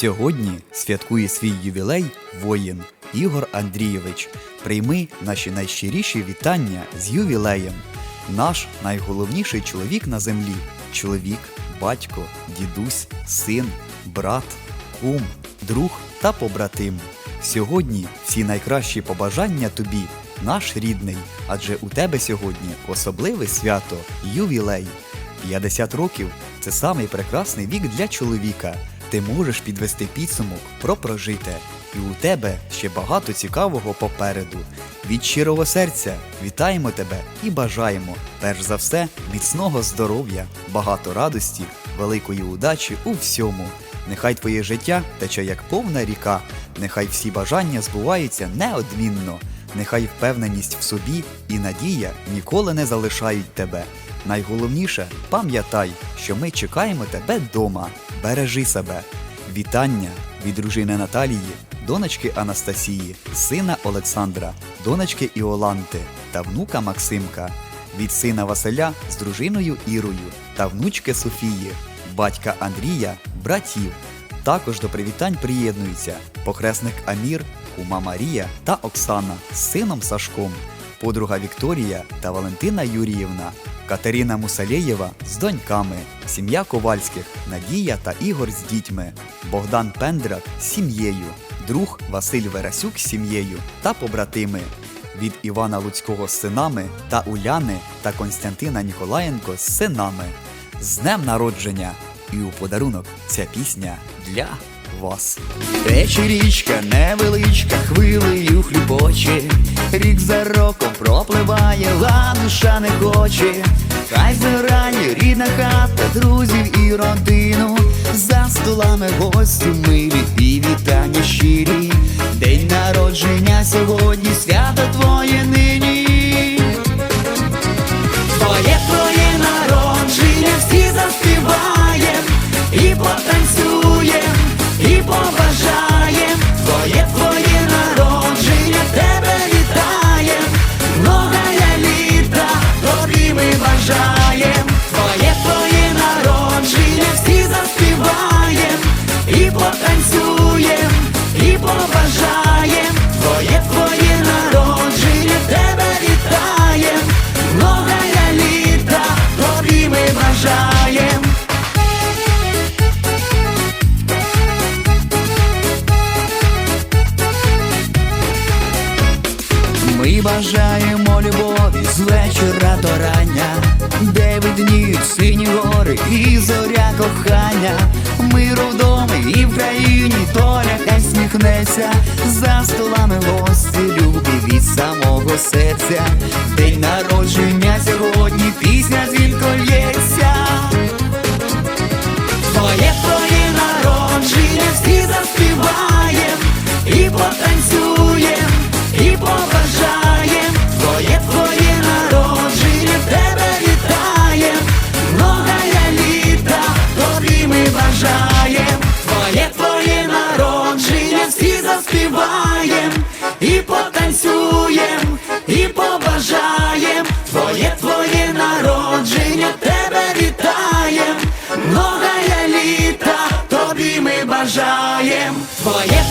Сьогодні святкує свій ювілей воїн Ігор Андрійович. Прийми наші найщиріші вітання з ювілеєм. Наш найголовніший чоловік на землі чоловік, батько, дідусь, син, брат, кум, друг та побратим. Сьогодні всі найкращі побажання тобі, наш рідний, адже у тебе сьогодні особливе свято ювілей. 50 років це самий прекрасний вік для чоловіка. Ти можеш підвести підсумок про прожите, і у тебе ще багато цікавого попереду. Від щирого серця вітаємо тебе і бажаємо, перш за все, міцного здоров'я, багато радості, великої удачі у всьому. Нехай твоє життя тече як повна ріка, нехай всі бажання збуваються неодмінно, нехай впевненість в собі і надія ніколи не залишають тебе. Найголовніше пам'ятай, що ми чекаємо тебе дома. Бережи себе. Вітання від дружини Наталії, донечки Анастасії, сина Олександра, донечки Іоланти та внука Максимка, від сина Василя з дружиною Ірою та внучки Софії, батька Андрія, братів. Також до привітань приєднуються похресник Амір, кума Марія та Оксана з сином Сашком, подруга Вікторія та Валентина Юріївна, Катерина Мусалєєва з доньками, сім'я Ковальських, Надія та Ігор з дітьми, Богдан Пендрак з сім'єю, друг Василь Верасюк з сім'єю та побратими. Від Івана Луцького з синами та Уляни та Константина Ніколаєнко з синами. З днем народження! І у подарунок ця пісня для вас. Тече річка невеличка, хвилею хлібоче, рік за роком пропливає, а душа не хоче. Хай зарані рідна хата, друзів і родину, за столами гості милі і вітання щирі. День народження сьогодні, свято бажаємо любові з вечора до рання, де днів, сині гори і зоря кохання, миру вдома і в країні доля хай сміхнеться, за столами гості любі від самого серця, день народження і потанцюєм, і побажаєм. Твоє твоє народження, тебе вітаєм, многая літа, тобі ми бажаєм. Твоє